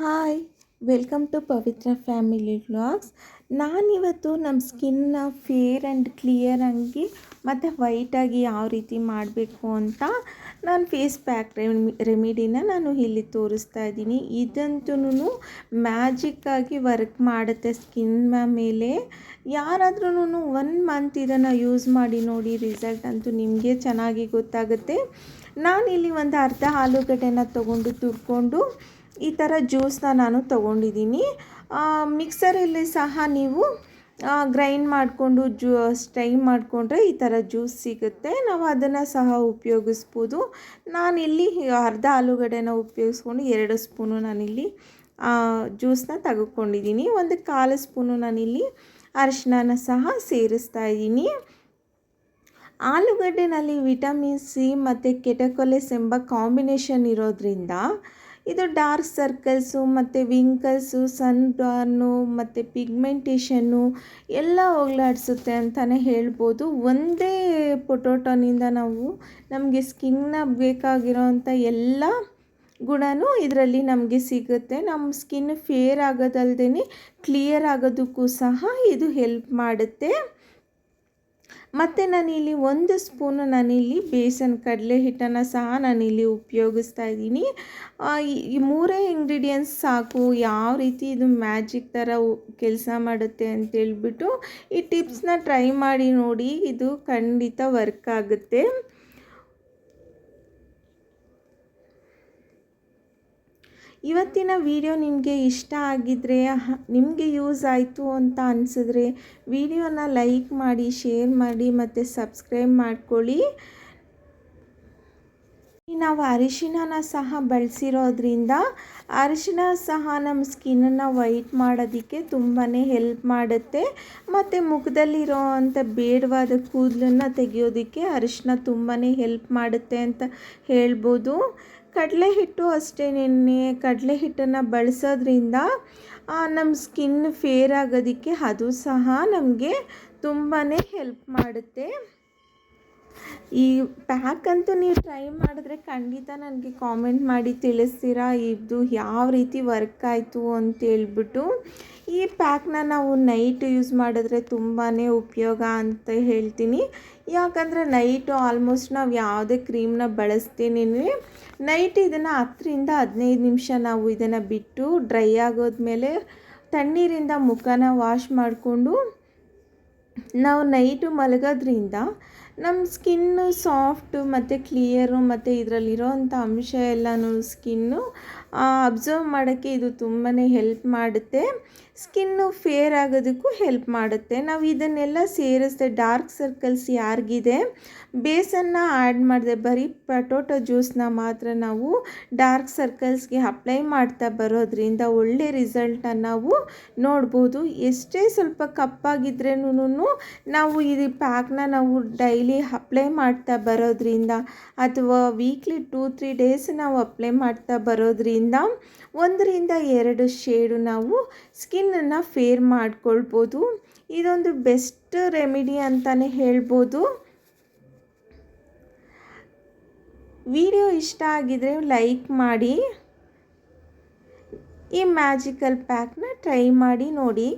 Hi, welcome to Pavitra family vlogs. ನಾನಿವತ್ತು ನಮ್ಮ ಸ್ಕಿನ್ನ fair and clear ಆಗಿ ಮತ್ತು ವೈಟಾಗಿ ಯಾವ ರೀತಿ ಮಾಡಬೇಕು ಅಂತ ನಾನು ಫೇಸ್ ಪ್ಯಾಕ್ ರೆಮಿ ರೆಮಿಡಿನ ನಾನು ಇಲ್ಲಿ ತೋರಿಸ್ತಾ ಇದ್ದೀನಿ. ಇದಂತೂ ಮ್ಯಾಜಿಕ್ಕಾಗಿ ವರ್ಕ್ ಮಾಡುತ್ತೆ ಸ್ಕಿನ್ ಮೇಲೆ. ಯಾರಾದ್ರೂ ಒನ್ ಮಂತ್ ಇದನ್ನು ಯೂಸ್ ಮಾಡಿ ನೋಡಿ ರಿಸಲ್ಟ್ ಅಂತೂ ನಿಮಗೆ ಚೆನ್ನಾಗಿ ಗೊತ್ತಾಗುತ್ತೆ. ನಾನು ಇಲ್ಲಿ ಒಂದು ಅರ್ಧ ಆಲೂಗಡ್ಡೆನ ತೊಗೊಂಡು ತುರ್ಕೊಂಡು ಈ ಥರ ಜ್ಯೂಸನ್ನ ನಾನು ತೊಗೊಂಡಿದ್ದೀನಿ. ಮಿಕ್ಸರಲ್ಲಿ ಸಹ ನೀವು ಗ್ರೈಂಡ್ ಮಾಡಿಕೊಂಡು ಜ್ಯೂ ಸ್ಟೈ ಮಾಡಿಕೊಂಡ್ರೆ ಈ ಥರ ಜ್ಯೂಸ್ ಸಿಗುತ್ತೆ. ನಾವು ಅದನ್ನು ಸಹ ಉಪಯೋಗಿಸ್ಬೋದು. ನಾನಿಲ್ಲಿ ಅರ್ಧ ಆಲೂಗಡ್ಡೆನ ಉಪಯೋಗಿಸ್ಕೊಂಡು ಎರಡು ಸ್ಪೂನು ನಾನಿಲ್ಲಿ ಜ್ಯೂಸನ್ನ ತೆಗೆದುಕೊಂಡಿದ್ದೀನಿ. ಒಂದು ಕಾಲು ಸ್ಪೂನು ನಾನಿಲ್ಲಿ ಅರಿಶಿನ ಸಹ ಸೇರಿಸ್ತಾ ಇದ್ದೀನಿ. ಆಲೂಗಡ್ಡೆನಲ್ಲಿ ವಿಟಮಿನ್ ಸಿ ಮತ್ತು ಕೆಟಕೊಲೆಸ್ ಎಂಬ ಕಾಂಬಿನೇಷನ್ ಇರೋದ್ರಿಂದ ಇದು ಡಾರ್ಕ್ ಸರ್ಕಲ್ಸು ಮತ್ತು ವಿಂಕಲ್ಸು ಸನ್ ಬಾರ್ನು ಮತ್ತು ಪಿಗ್ಮೆಂಟೇಷನ್ನು ಎಲ್ಲ ಹೋಗ್ಲಾಡಿಸುತ್ತೆ ಅಂತಲೇ ಹೇಳ್ಬೋದು. ಒಂದೇ ಪೊಟೋಟೋನಿಂದ ನಾವು ನಮಗೆ ಸ್ಕಿನ್ನ ಬೇಕಾಗಿರೋವಂಥ ಎಲ್ಲ ಗುಣನೂ ಇದರಲ್ಲಿ ನಮಗೆ ಸಿಗುತ್ತೆ. ನಮ್ಮ ಸ್ಕಿನ್ ಫೇರ್ ಆಗೋದಲ್ದೇ ಕ್ಲಿಯರ್ ಆಗೋದಕ್ಕೂ ಸಹ ಇದು ಹೆಲ್ಪ್ ಮಾಡುತ್ತೆ. ಮತ್ತು ನಾನಿಲ್ಲಿ ಒಂದು ಸ್ಪೂನು ನಾನಿಲ್ಲಿ ಬೇಸನ್ ಕಡಲೆ ಹಿಟ್ಟನ್ನು ಸಹ ನಾನಿಲ್ಲಿ ಉಪಯೋಗಿಸ್ತಾ ಇದ್ದೀನಿ. ಈ ಮೂರೇ ಇಂಗ್ರೀಡಿಯೆಂಟ್ಸ್ ಸಾಕು, ಯಾವ ರೀತಿ ಇದು ಮ್ಯಾಜಿಕ್ ಥರ ಕೆಲಸ ಮಾಡುತ್ತೆ ಅಂತೇಳ್ಬಿಟ್ಟು ಈ ಟಿಪ್ಸ್ನ ಟ್ರೈ ಮಾಡಿ ನೋಡಿ ಇದು ಖಂಡಿತ ವರ್ಕ್ ಆಗುತ್ತೆ. ಇವತ್ತಿನ ವಿಡಿಯೋ ನಿಮಗೆ ಇಷ್ಟ ಆಗಿದ್ರೆ ನಿಮಗೆ ಯೂಸ್ ಆಯಿತು ಅಂತ ಅನಿಸಿದ್ರೆ ವಿಡಿಯೋನ ಲೈಕ್ ಮಾಡಿ, ಶೇರ್ ಮಾಡಿ ಮತ್ತು ಸಬ್ಸ್ಕ್ರೈಬ್ ಮಾಡ್ಕೊಳ್ಳಿ. ನಾವು ಅರಿಶಿನ ಸಹ ಬಳಸಿರೋದ್ರಿಂದ ಅರಿಶಿನ ಸಹ ನಮ್ಮ ಸ್ಕಿನ್ನನ್ನು ವೈಟ್ ಮಾಡೋದಕ್ಕೆ ತುಂಬಾ ಹೆಲ್ಪ್ ಮಾಡುತ್ತೆ. ಮತ್ತು ಮುಖದಲ್ಲಿರೋ ಅಂಥ ಬೇಡವಾದ ಕೂದಲನ್ನು ತೆಗೆಯೋದಕ್ಕೆ ಅರಿಶಿನ ತುಂಬಾ ಹೆಲ್ಪ್ ಮಾಡುತ್ತೆ ಅಂತ ಹೇಳ್ಬೋದು. ಕಡಲೆ ಹಿಟ್ಟು ಅಷ್ಟೇ ನೆನ್ನೆ. ಕಡಲೆ ಹಿಟ್ಟನ್ನು ಬಳಸೋದ್ರಿಂದ ನಮ್ಮ ಸ್ಕಿನ್ ಫೇರ್ ಆಗೋದಕ್ಕೆ ಅದು ಸಹ ನಮಗೆ ತುಂಬಾ ಹೆಲ್ಪ್ ಮಾಡುತ್ತೆ. ಈ ಪ್ಯಾಕ್ ಅಂತೂ ನೀವು ಟ್ರೈ ಮಾಡಿದ್ರೆ ಖಂಡಿತ ನನಗೆ ಕಾಮೆಂಟ್ ಮಾಡಿ ತಿಳಿಸ್ತೀರಾ? ಇದು ಯಾವ ರೀತಿ ವರ್ಕ್ ಆಯಿತು ಅಂತೇಳ್ಬಿಟ್ಟು ಈ ಪ್ಯಾಕ್ನ ನಾವು ನೈಟ್ ಯೂಸ್ ಮಾಡಿದ್ರೆ ತುಂಬಾ ಉಪಯೋಗ ಅಂತ ಹೇಳ್ತೀನಿ. ಯಾಕಂದರೆ ನೈಟು ಆಲ್ಮೋಸ್ಟ್ ನಾವು ಯಾವುದೇ ಕ್ರೀಮ್ನ ಬಳಸ್ತೀನಿ. ನೈಟ್ ಇದನ್ನು ಹತ್ತರಿಂದ ಹದಿನೈದು ನಿಮಿಷ ನಾವು ಇದನ್ನು ಬಿಟ್ಟು ಡ್ರೈ ಆಗೋದ್ಮೇಲೆ ತಣ್ಣೀರಿಂದ ಮುಖನ ವಾಶ್ ಮಾಡಿಕೊಂಡು ನಾವು ನೈಟು ಮಲಗೋದ್ರಿಂದ ನಮ್ಮ ಸ್ಕಿನ್ನು ಸಾಫ್ಟು ಮತ್ತು ಕ್ಲಿಯರು ಮತ್ತು ಇದರಲ್ಲಿರೋ ಅಂಥ ಅಂಶ ಎಲ್ಲನೂ ಸ್ಕಿನ್ನು ಅಬ್ಸರ್ವ್ ಮಾಡೋಕ್ಕೆ ಇದು ತುಂಬಾ ಹೆಲ್ಪ್ ಮಾಡುತ್ತೆ. ಸ್ಕಿನ್ನು ಫೇರ್ ಆಗೋದಕ್ಕೂ ಹೆಲ್ಪ್ ಮಾಡುತ್ತೆ. ನಾವು ಇದನ್ನೆಲ್ಲ ಸೇರಿಸ್ದೆ ಡಾರ್ಕ್ ಸರ್ಕಲ್ಸ್ ಯಾರಿಗಿದೆ, ಬೇಸನ್ನು ಆ್ಯಡ್ ಮಾಡಿದೆ, ಬರೀ ಪಟೋಟೊ ಜ್ಯೂಸನ್ನ ಮಾತ್ರ ನಾವು ಡಾರ್ಕ್ ಸರ್ಕಲ್ಸ್ಗೆ ಅಪ್ಲೈ ಮಾಡ್ತಾ ಬರೋದ್ರಿಂದ ಒಳ್ಳೆ ರಿಸಲ್ಟನ್ನು ನಾವು ನೋಡ್ಬೋದು. ಎಷ್ಟೇ ಸ್ವಲ್ಪ ಕಪ್ಪಾಗಿದ್ರೇನು ನಾವು ಇದು ಪ್ಯಾಕ್ನ ನಾವು ಡೈಲಿ ಅಪ್ಲೈ ಮಾಡ್ತಾ ಬರೋದ್ರಿಂದ ಅಥವಾ ವೀಕ್ಲಿ ಟೂ ತ್ರೀ ಡೇಸ್ ನಾವು ಅಪ್ಲೈ ಮಾಡ್ತಾ ಬರೋದ್ರಿಂದ ಒಂದರಿಂದ ಎರಡು ಶೇಡು ನಾವು ಸ್ಕಿನ್ನನ್ನು ಫೇರ್ ಮಾಡ್ಕೊಳ್ಬೋದು. ಇದೊಂದು ಬೆಸ್ಟ್ ರೆಮಿಡಿ ಅಂತಲೇ ಹೇಳ್ಬೋದು. ವಿಡಿಯೋ ಇಷ್ಟ ಆಗಿದರೆ ಲೈಕ್ ಮಾಡಿ. ಈ ಮ್ಯಾಜಿಕಲ್ ಪ್ಯಾಕ್ನ ಟ್ರೈ ಮಾಡಿ ನೋಡಿ.